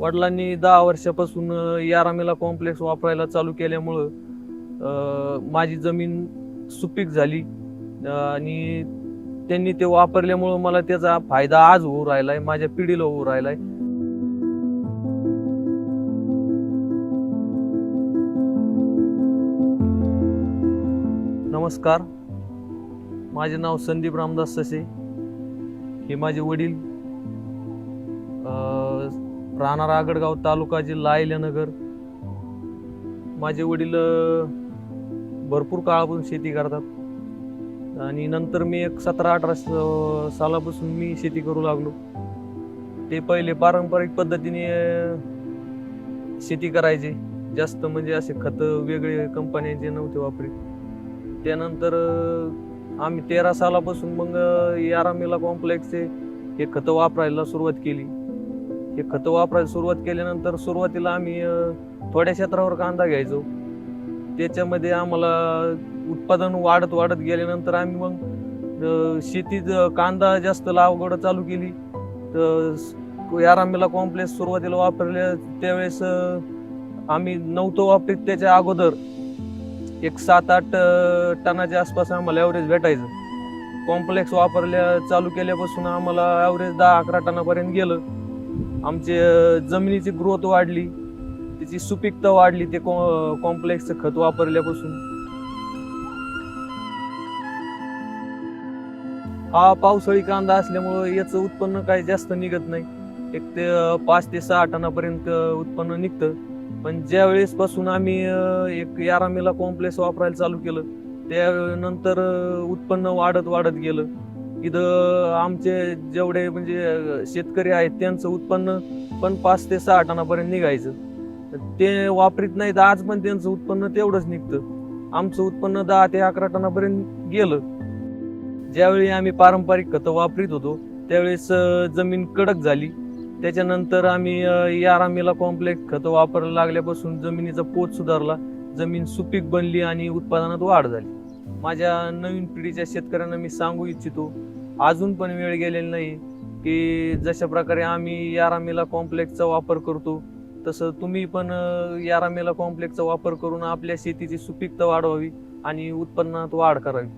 वडिलांनी दहा वर्षापासून यारामेला कॉम्प्लेक्स वापरायला चालू केल्यामुळं माझी जमीन सुपीक झाली. आणि त्यांनी ते वापरल्यामुळं मला त्याचा फायदा आज होऊ राहिलाय माझ्या पिढीला होऊ राहिलाय. नमस्कार. माझे नाव संदीप रामदास ससे. हे माझे वडील. राहणार आगडगाव तालुका जिल्हा आयल्यानगर माझे वडील भरपूर काळापासून शेती करतात. आणि नंतर मी एक सतरा अठरा स- सालापासून मी शेती करू लागलो. ते पहिले पारंपरिक पद्धतीने शेती करायचे. जास्त म्हणजे असे खत वेगळे कंपन्यांचे नव्हते वापरीत त्यानंतर आम्ही तेरा सालापासून मग यारामेला कॉम्प्लेक्सचे हे खतं वापरायला सुरुवात केली. हे खतं वापरायला सुरुवात केल्यानंतर सुरुवातीला आम्ही थोड्या क्षेत्रावर कांदा घ्यायचो. त्याच्यामध्ये आम्हाला उत्पादन वाढत वाढत गेल्यानंतर आम्ही मग शेतीत कांदा जास्त लागवड चालू केली. तर स- यारामेला कॉम्प्लेक्स सुरुवातीला वापरले त्यावेळेस आम्ही नव्हतं वापरीत त्याच्या अगोदर. एक सात आठ टनाच्या आसपास आम्हाला ॲव्हरेज भेटायचं. कॉम्प्लेक्स वापरल्या चालू केल्यापासून आम्हाला ॲव्हरेज दहा अकरा टनापर्यंत गेलं. आमचे जमिनीची ग्रोथ वाढली. त्याची सुपीकता वाढली ते कॉम्प्लेक्सचं खत वापरल्यापासून. हा पावसाळी कांदा असल्यामुळं याचं उत्पन्न काही जास्त निघत नाही. एक ते पाच ते सहा टनापर्यंत उत्पन्न निघतं. पण ज्या वेळेसपासून आम्ही एक यारामेला कॉम्प्लेक्स वापरायला चालू केलं त्यानंतर उत्पन्न वाढत वाढत गेलं. इथं आमचे जेवढे म्हणजे शेतकरी आहेत त्यांचं उत्पन्न पण पाच ते सहा टनापर्यंत निघायचं. ते वापरीत नाहीत आज पण त्यांचं उत्पन्न तेवढंच निघतं. आमचं उत्पन्न दहा ते अकरा टनापर्यंत गेलं. ज्यावेळी आम्ही पारंपरिक खतं वापरीत होतो त्यावेळेस जमीन कडक झाली. त्याच्यानंतर आम्ही यारामेला कॉम्प्लेक्स खतं वापरायला लागल्यापासून जमिनीचा पोत सुधारला. जमीन सुपीक बनली आणि उत्पादनात वाढ झाली. माझ्या नवीन पिढीच्या शेतकऱ्यांना मी सांगू इच्छितो अजून पण वेळ गेलेली नाही की जशा प्रकारे आम्ही यारामेला कॉम्प्लेक्सचा वापर करतो तसं तुम्ही पण यारामेला कॉम्प्लेक्सचा वापर करून आपल्या शेतीची सुपीकता वाढवावी आणि उत्पन्नात वाढ करावी.